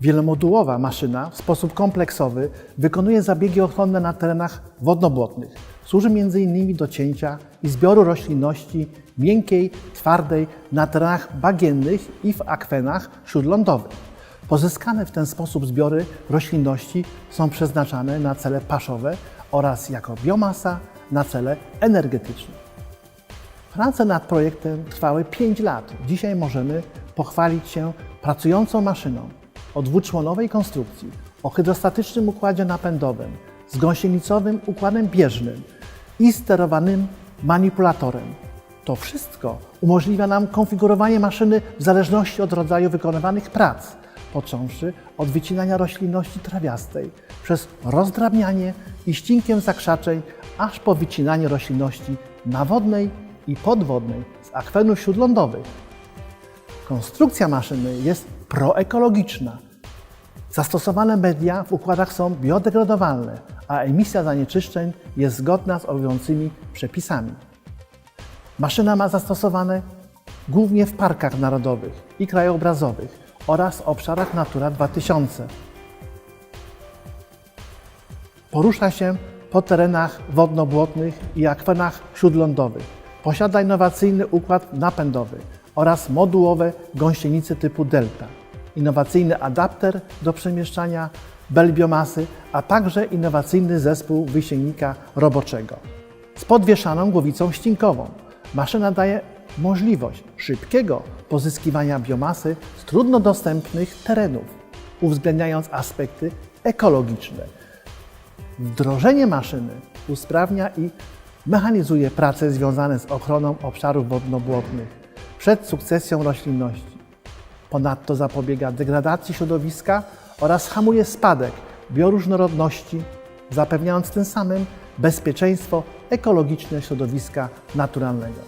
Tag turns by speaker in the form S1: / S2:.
S1: Wielomodułowa maszyna w sposób kompleksowy wykonuje zabiegi ochronne na terenach wodnobłotnych. Służy m.in. do cięcia i zbioru roślinności miękkiej, twardej na terenach bagiennych i w akwenach śródlądowych. Pozyskane w ten sposób zbiory roślinności są przeznaczane na cele paszowe oraz jako biomasa na cele energetyczne. Prace nad projektem trwały 5 lat. Dzisiaj możemy pochwalić się pracującą maszyną o dwuczłonowej konstrukcji, o hydrostatycznym układzie napędowym, z gąsienicowym układem bieżnym i sterowanym manipulatorem. To wszystko umożliwia nam konfigurowanie maszyny w zależności od rodzaju wykonywanych prac, począwszy od wycinania roślinności trawiastej, przez rozdrabnianie i ścinkiem zakrzaczeń, aż po wycinanie roślinności nawodnej i podwodnej z akwenów śródlądowych. Konstrukcja maszyny jest proekologiczna. Zastosowane media w układach są biodegradowalne, a emisja zanieczyszczeń jest zgodna z obowiązującymi przepisami. Maszyna ma zastosowane głównie w parkach narodowych i krajobrazowych oraz obszarach Natura 2000. Porusza się po terenach wodno-błotnych i akwenach śródlądowych. Posiada innowacyjny układ napędowy oraz modułowe gąsienice typu Delta, innowacyjny adapter do przemieszczania bel biomasy, a także innowacyjny zespół wysięgnika roboczego. Z podwieszaną głowicą ścinkową maszyna daje możliwość szybkiego pozyskiwania biomasy z trudno dostępnych terenów, uwzględniając aspekty ekologiczne. Wdrożenie maszyny usprawnia i mechanizuje prace związane z ochroną obszarów wodno-błotnych przed sukcesją roślinności. Ponadto zapobiega degradacji środowiska oraz hamuje spadek bioróżnorodności, zapewniając tym samym bezpieczeństwo ekologiczne środowiska naturalnego.